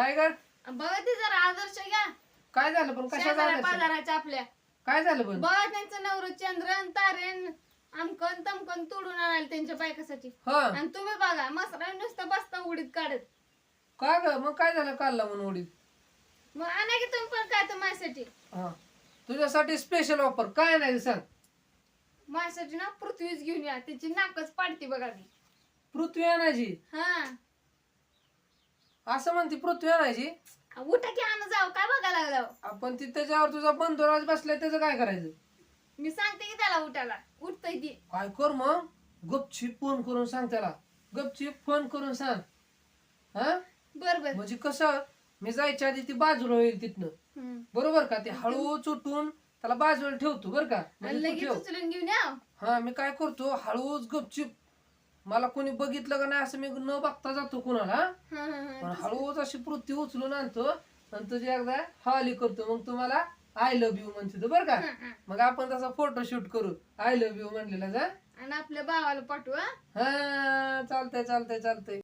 काय कर बघा ते जरा आदर्श घ्या. काय झालं पण? कशा शेजाऱ्या पाजाराच्या आपल्या. काय झालं पण? बघा त्यांचं नवर चंद्रन तारेन आमकन तमकन तोडून आणायला त्यांच्या बायकासाठी. ह. आणि तुम्ही बघा मसरा नुसतं बसता उडीत काढत. का ग? मग काय झालं काढला म्हणून उडीत? मग आणा की तुम्ही पण काय तर माझ्यासाठी. हा. तुझ्यासाठी स्पेशल ऑफर काय नाही सांग. माझ्यासाठी ना पृथ्वीच घेऊन या. त्याची नाकच पाडते बघा मी. पृथ्वी आणायची? हा. असं म्हणते पृथ्वी आणायची. उठा की आणू जाऊ काय बघायला लागला आपण ती त्याच्यावर तुझा बंधुराज बसलाय त्याचं काय करायचं? मी सांगते की त्याला उठायला. उठतय ती. काय कर मग? गपचीप फोन करून सांग त्याला. गपचीप फोन करून सांग. हा? बर बर म्हणजे कसं मी जायच्या आधी ती बाजूला होईल तिथनं. हम्म. बरोबर का? ते हळू चुटून त्याला बाजूला ठेवतो बरं का? आणि म्हणजे तू लगेच ठेव. उचलून घेऊन या हा मी काय करतो हळूच गपचीप मला कोणी बघितलं का नाही असं मी न बघता जातो कुणाला हा? हा, हा, हा. पण हळूच अशी पृथ्वी उचलून आणतो आणि तुझी एकदा हवाली करतो मग तुम्हाला आय लव्ह यू म्हणते बरं का हा, हा. मग आपण तसा फोटो शूट करू आय लव्ह यू म्हणलेला जा आणि आपल्या भावाला पाठवू हा हा चालतंय चालतंय चालतंय